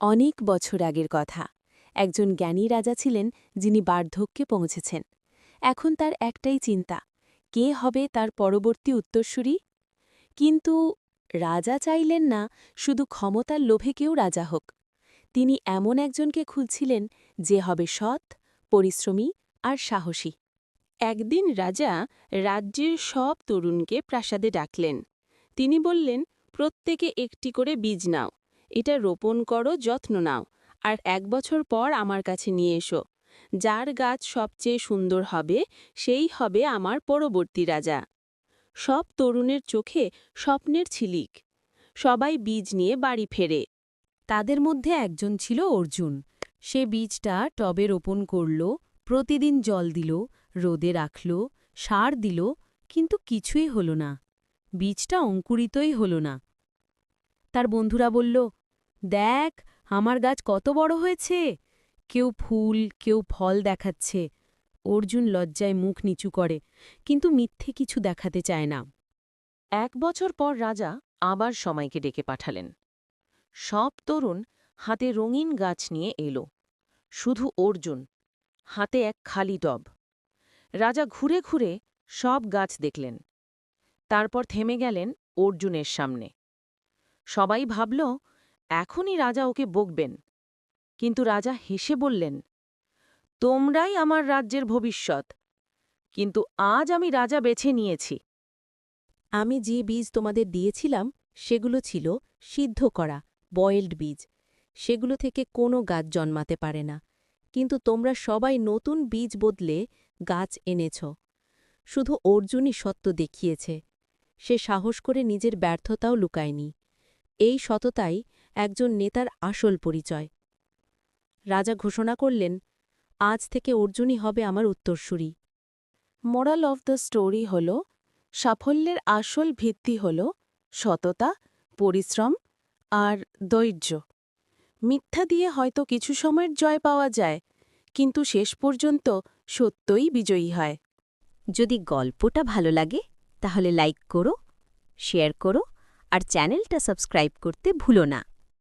অনেক বছর আগের কথা। একজন জ্ঞানী রাজা ছিলেন যিনি বার্ধক্যে পৌঁছেছেন। এখন তার একটাই চিন্তা, কে হবে তার পরবর্তী উত্তরসূরি? কিন্তু রাজা চাইলেন না শুধু ক্ষমতার লোভে কেউ রাজা হোক। তিনি এমন একজনকে খুঁজছিলেন যে হবে সৎ, পরিশ্রমী আর সাহসী। একদিন রাজা রাজ্যের সব তরুণকে প্রাসাদে ডাকলেন। তিনি বললেন, প্রত্যেকে একটি করে বীজ নাও। এটা রোপণ করো, যত্ন নাও। আর এক বছর পর আমার কাছে নিয়ে এসো। যার গাছ সবচেয়ে সুন্দর হবে, সেই হবে আমার পরবর্তী রাজা। সব তরুণের চোখে স্বপ্নের ছিলিক সবাই বীজ নিয়ে বাড়ি ফেরে। তাদের মধ্যে একজন ছিল অর্জুন। সে বীজটা টবে রোপণ করল, প্রতিদিন জল দিল, রোদে রাখল, সার দিল, কিন্তু কিছুই হল না। বীজটা অঙ্কুরিতই হল না। তার বন্ধুরা বলল, দেখ, আমার গাছ কত বড় হয়েছে। কেউ ফুল, কেউ ফল দেখাচ্ছে। অর্জুন লজ্জায় মুখ নিচু করে, কিন্তু মিথ্যে কিছু দেখাতে চায় না। এক বছর পর রাজা আবার সময়কে ডেকে পাঠালেন। সব তরুণ হাতে রঙিন গাছ নিয়ে এলো। শুধু অর্জুন, হাতে এক খালি টব। রাজা ঘুরে ঘুরে সব গাছ দেখলেন। তারপর থেমে গেলেন অর্জুনের সামনে। সবাই ভাবল, এখনই রাজা ওকে বকবেন। কিন্তু রাজা হেসে বললেন, তোমরাই আমার রাজ্যের ভবিষ্যৎ, কিন্তু আজ আমি রাজা বেছে নিয়েছি। আমি যে বীজ তোমাদের দিয়েছিলাম, সেগুলো ছিল সিদ্ধ করা, বয়েলড বীজ। সেগুলো থেকে কোনো গাছ জন্মাতে পারে না। কিন্তু তোমরা সবাই নতুন বীজ বদলে গাছ এনেছ। শুধু অর্জুনই সত্য দেখিয়েছে। সে সাহস করে নিজের ব্যর্থতাও লুকায়নি। এই সততাই একজন নেতার আসল পরিচয়। রাজা ঘোষণা করলেন, আজ থেকে অর্জুনই হবে আমার উত্তরসূরি। মোরাল অফ দ্য স্টোরি হল, সাফল্যের আসল ভিত্তি হল সততা, পরিশ্রম আর ধৈর্য মিথ্যা দিয়ে হয়তো কিছু সময়ের জয় পাওয়া যায়, কিন্তু শেষ পর্যন্ত সত্যই বিজয়ী হয়। যদি গল্পটা ভালো লাগে, তাহলে লাইক করো, শেয়ার করো আর চ্যানেলটা সাবস্ক্রাইব করতে ভুলো না।